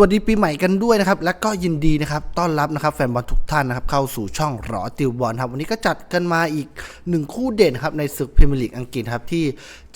วัสดีปีใหม่กันด้วยนะครับ และก็ยินดีนะครับ ต้อนรับนะครับแฟนบอลทุกท่านนะครับ เข้าสู่ช่องหรอติวบอลครับ วันนี้ก็จัดกันมาอีกหนึ่งคู่เด่นครับในศึกพรีเมียร์ลีกอังกฤษครับที่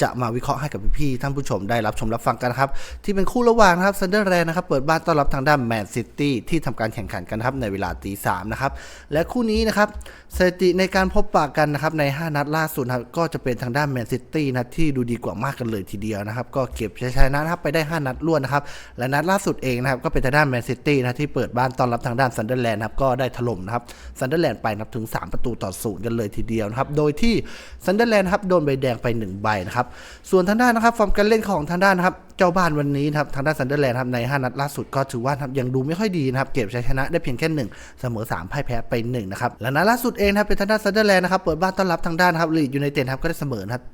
จะมาวิเคราะห์ให้กับพี่ๆท่านผู้ชมได้รับชมรับฟังกันครับ ที่เป็นคู่ระหว่างนะครับซันเดอร์แลนด์นะครับ เปิดบ้านต้อนรับทางด้านแมนซิตี้ที่ทำการแข่งขันกันครับในเวลาตีสามนะครับ และคู่นี้นะครับสถิติในการพบปะกันนะครับใน 5 นัดล่าสุดนะครับก็จะเป็นทางด้านแมนซิตี้นะที่ดูดีกว่า มากกันเลยทีเดียวนะครับ ก็เก็บชัยชนะนะครับไปได้ 5 นัดรวดนะครับและนัดล่าสุดเองนะครับก็เป็นทางด้านแมนซิตี้นะที่เปิดบ้านต้อนรับทางด้านซันเดอร์แลนด์นะครับก็ได้ถล่มนะครับซันเดอร์แลนด์ไปนับถึง 3 ประตูต่อศูนย์กันเลยทีเดียวนะครับโดยที่ซันเดอร์แลนด์ครับโดนใบแดงไป 1 ใบนะครับส่วนทางด้านนะครับฟอร์มการเล่นของทางด้านนะครับ เจ้าบ้านวันนี้นะครับทางด้านซันเดอร์แลนด์ครับใน 5 นัดล่าสุดก็ถือว่านะครับยังดูไม่ค่อยดีนะครับเก็บชัยชนะได้เพียงแค่1เสมอ3พ่ายแพ้ไป1นะครับและนัดล่าสุดเองครับเป็นทางด้านซันเดอร์แลนด์นะครับเปิดบ้านต้อนรับทางด้านครับลีดยูไนเต็ดครับก็ได้เสมอนะครับ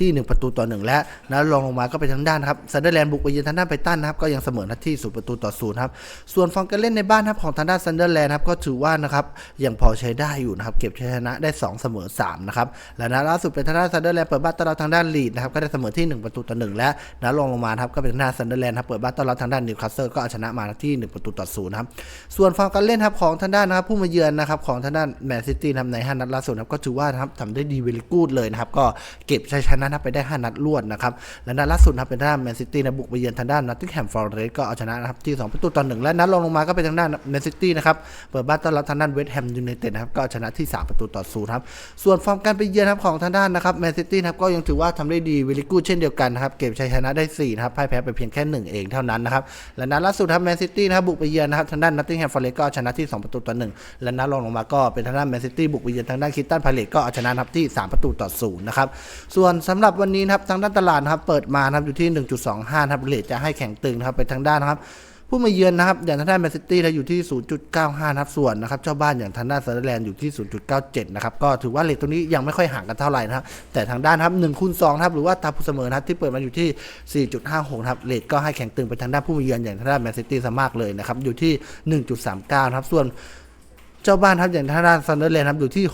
ที่ 1 ประตูต่อ 1 และนัดรองลงมาก็เป็นทางด้านครับซันเดอร์แลนด์บุกไปเยือนทางด้านไปตันนะครับก็ยังเสมอนัดที่ศูนย์ประตูต่อศูนย์ครับส่วนฟอร์มการเล่นในบ้านครับของทางด้านซันเดอร์แลนด์ครับก็ถือว่านะครับยังพอใช้ได้อยู่นะครับเก็บชัยชนะได้ 2 เสมอ3นะครับและนัดล่าสุดเป็นทางด้านซันเดอร์แลนด์เปิดบ้านต้อนรับทางด้านลีดนะครับก็ได้เสมอที่ 1 ประตูต่อ1และนัดรองลงมาครับก็เป็นทางด้านซันเดอร์แลนด์ครับเปิดบ้านต้อนรับทางด้านนิวคาสเซิลก็เอาชนะมาที่ 1 ประตูต่อศูนย์ครับส่วนฟอร์มการเล่นครับของทางด้านนะครับผู้มาเยือนนะครับของทางด้านแมนซิตี้นะครับใน 5 นัดล่าสุดนะครับก็ถือว่านะครับทำได้ดีเวลิกูดเลยนะครับก็เก็บชัยชนะไปได้ 5 นัดรวดนะครับและนัดล่าสุดนครับเป็นทางด้านแมนซิตี้นะบุกไปเยือนทางด้านนอตติงแฮมฟอร์เรสก็เอาชนะนะครับที่ 2 ประตูต่อหนึ่งและนัดรองลงมาก็เป็นทางด้านแมนซิตี้นะครับเปิดบ้านต้อนรับทางด้านเวสต์แฮมยูไนเต็ดนะครับก็เอาชนะที่ 3 ประตูต่อศูนย์ครับส่วนฟอร์มการไปเยือนครับของทางด้านนะครับแมนซิตี้นะครับก็ยังถือว่าทำได้ดีเวลิกูดเช่นเดียวกันนะครับเก็บชัยชนะได้4นะครับพ่ายแพ้ไปเพียงแค่หนึ่งเองเท่านั้นนะครับ และนัดล่าสุดครับแมนซิตี้นะครับบุกไปเยือนนะครับทางด้านนัตติงแฮมฟอร์เรสก็ชนะที่ 2 ประตูต่อหนึ่งและนัดรองลงมาก็เป็นทางด้านแมนซิตี้บุกไปเยือนทางด้านคิตตันพาเลตก็เอาชนะครับที่ 3 ประตูต่อศูนย์นะครับส่วนสำหรับวันนี้นะครับทางด้านตลาดนะครับเปิดมานะครับอยู่ที่ 1.25นะครับเลทจะให้แข็งตึงนะครับไปทางด้านนะครับ ผู้มาเยือนนะครับอย่างทางด้านแมนซิตี้เราอยู่ที่ 0.95นะครับส่วนนะครับเจ้าบ้านอย่างทางด้านเซอร์แลนด์อยู่ที่ 0.97นะครับก็ถือว่าเลทตรงนี้ยังไม่ค่อยห่างกันเท่าไหร่นะครับแต่ทางด้านครับ1คูณ2ครับหรือว่าตาผู้เสมอนะครับที่เปิดมาอยู่ที่ 4.56ครับเลทก็ให้แข็งตึงไปทางด้านผู้มาเยือนอย่างทางด้านแมนซิตี้ซะมากเลยนะครับอยู่ที่ 1.39นะครับส่วน เจ้าบ้านครับอย่างทางด้านซันเดอร์แลนด์ครับอยู่ที่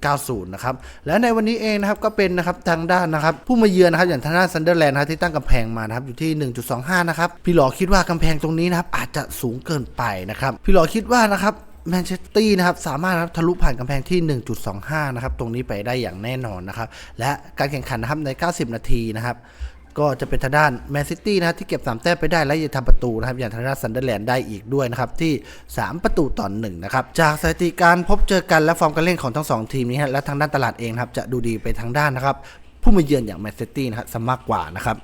6.90 นะครับ และในวันนี้เองนะครับก็เป็นนะครับทางด้านนะครับผู้มาเยือนนะครับอย่างทางด้านซันเดอร์แลนด์ครับที่ตั้งกำแพงมานะครับอยู่ที่ 1.25 นะครับพี่หลอคิดว่ากำแพงตรงนี้นะครับอาจจะสูงเกินไปนะครับพี่หลอคิดว่านะครับแมนเชสเตอร์นะครับสามารถนะครับทะลุผ่านกำแพงที่ 1.25 นะครับตรงนี้ไปได้อย่างแน่นอนนะครับและการแข่งขันนะครับใน 90 นาทีนะครับ ก็จะเป็นทางด้านแมนซิตี้นะครับที่เก็บ 3 แต้มไปได้และยังทำประตูนะครับอย่างทางด้านซันเดอร์แลนด์ได้อีกด้วยนะครับที่ 3 ประตูต่อหนึ่งนะครับจากสถิติการพบเจอกันและฟอร์มการเล่นของทั้ง 2 ทีมนี้ฮะและทางด้านตลาดเองครับจะดูดีไปทางด้านนะครับผู้มาเยือนอย่างแมนซิตี้นะครับสมากกว่านะครับ